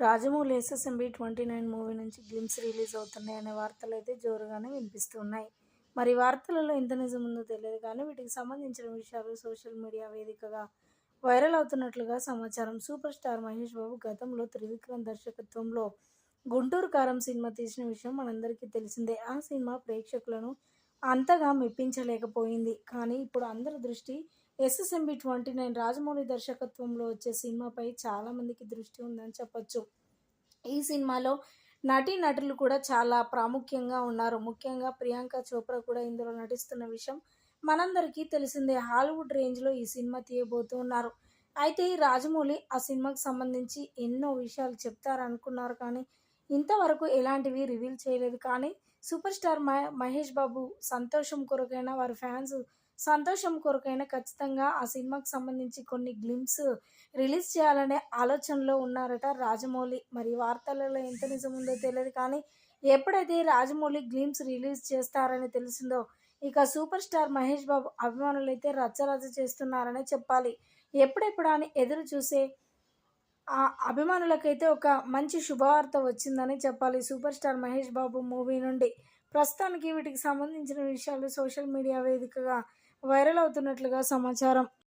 Rajamouli SSMB twenty nine movie నుంచి glimpse release అవుతున్నాయి అనే వార్తలు అయితే జోరుగానే వినిపిస్తున్నాయి. మరి వార్తలలో ఎంత నిజం ఉందో తెలియదు కానీ వీటికి సంబంధించిన విషయాలు సోషల్ మీడియా వేదికగా వైరల్ అవుతున్నట్లుగా సమాచారం. సూపర్ స్టార్ మహేష్ బాబు గతంలో త్రివిక్రమ్ దర్శకత్వంలో గుంటూరు కారం సినిమా తీసిన విషయం మనందరికీ తెలిసిందే. ఆ సినిమా ప్రేక్షకులను అంతగా మెప్పించలేకపోయింది. కానీ ఇప్పుడు అందరి దృష్టి ఎస్ఎస్ఎంబి ట్వంటీ నైన్ రాజమౌళి దర్శకత్వంలో వచ్చే సినిమాపై చాలామందికి దృష్టి ఉందని చెప్పొచ్చు. ఈ సినిమాలో నటీ నటులు కూడా చాలా ప్రాముఖ్యంగా ఉన్నారు. ముఖ్యంగా ప్రియాంక చోప్రా కూడా ఇందులో నటిస్తున్న విషయం మనందరికీ తెలిసిందే. హాలీవుడ్ రేంజ్లో ఈ సినిమా తీయబోతూ ఉన్నారు అయితే ఈ రాజమౌళి ఆ సినిమాకి సంబంధించి ఎన్నో విషయాలు చెప్తారనుకున్నారు కానీ ఇంతవరకు ఎలాంటివి రివీల్ చేయలేదు. కానీ సూపర్ స్టార్ మహే మహేష్ బాబు సంతోషం కొరకైనా వారి ఫ్యాన్స్ సంతోషం కొరకైనా ఖచ్చితంగా ఆ సినిమాకి సంబంధించి కొన్ని గ్లిమ్స్ రిలీజ్ చేయాలనే ఆలోచనలో ఉన్నారట రాజమౌళి. మరి వార్తలలో ఎంత నిజం ఉందో తెలియదు కానీ ఎప్పుడైతే రాజమౌళి గ్లిమ్స్ రిలీజ్ చేస్తారని తెలిసిందో ఇక సూపర్ స్టార్ మహేష్ బాబు అభిమానులు అయితే రచ్చరచ్చ చేస్తున్నారనే చెప్పాలి. ఎప్పుడెప్పుడు అని ఎదురు చూసే అభిమానులకైతే ఒక మంచి శుభవార్త వచ్చిందని చెప్పాలి. Super star Mahesh Babu movie నుండి. ప్రస్తుతానికి వీటికి సంబంధించిన విషయాలు సోషల్ మీడియా వేదికగా వైరల్ అవుతున్నట్లుగా సమాచారం.